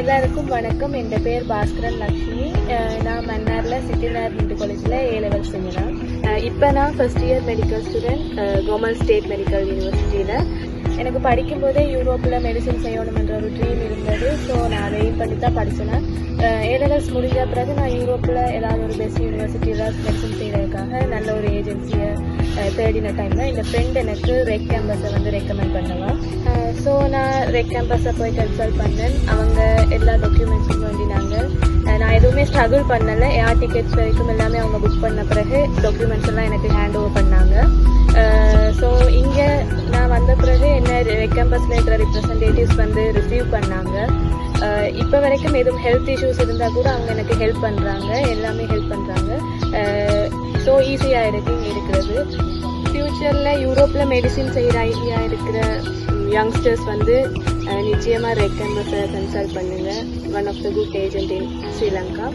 எல்லாருக்கும் வணக்கம். என் பேர் பாஸ்கரன் லக்ஷ்மி. நான் மன்னாரில் சிட்டிநார் இந்து காலேஜில் ஏ லெவல் செஞ்சினேன் இப்போ நான் first year medical student government state medical யூனிவர்சிட்டியில் எனக்கு படிக்கும்போதே யூரோப்பில் மெடிசன் செய்யணுமென்ற ஒரு ட்ரீம் இருந்தது. ஸோ நான் அதை பண்ணி தான் படித்தேன் ஏ முடிஞ்ச பிறகு நான் யூரோப்பில் ஏதாவது ஒரு பெஸ்ட் யூனிவர்சிட்டியில் மெடிசன் செய்கிறதுக்காக நல்ல ஒரு ஏஜென்சியை தேடின டைமில் இந்த ஃப்ரெண்ட் எனக்கு ரெக் கேம்பஸை வந்து ரெக்கமெண்ட் பண்ணுவான் நான் ரெக் கேம்பஸை போய் கன்சல்ட் பண்ணேன். அவங்க எல்லா டாக்குமெண்ட்ஸும் வேண்டினாங்க நான் எதுவுமே ஸ்ட்ரகிள் பண்ணலை. ஏர் டிக்கெட்ஸ் வரைக்கும் எல்லாமே அவங்க புக் பண்ண பிறகு டாக்குமெண்ட்ஸ் எல்லாம் எனக்கு ஹேண்ட் ஓவர் பண்ணாங்க. ஸோ இங்கே நான் வந்த பிறகு என்ன ரெக் கேம்பஸில் இருக்கிற ரிப்ரசன்டேட்டிவ்ஸ் வந்து ரிசீவ் பண்ணாங்க. இப்போ வரைக்கும் எதுவும் ஹெல்த் இஷ்யூஸ் இருந்தால் கூட அவங்க எனக்கு ஹெல்ப் பண்ணுறாங்க எல்லாமே ஹெல்ப் பண்ணுறாங்க ஸோ ஈஸியாக இருக்கு இங்கே இருக்கிறது. ஃப்யூச்சரில் யூரோப்பில் மெடிசின் செய்கிற ஐடியா இருக்கிற யங்ஸ்டர்ஸ் வந்து நிச்சயமாக ரெக் கேம்பஸை கன்சல்ட் பண்ணுங்கள் one of the good agent in Sri Lanka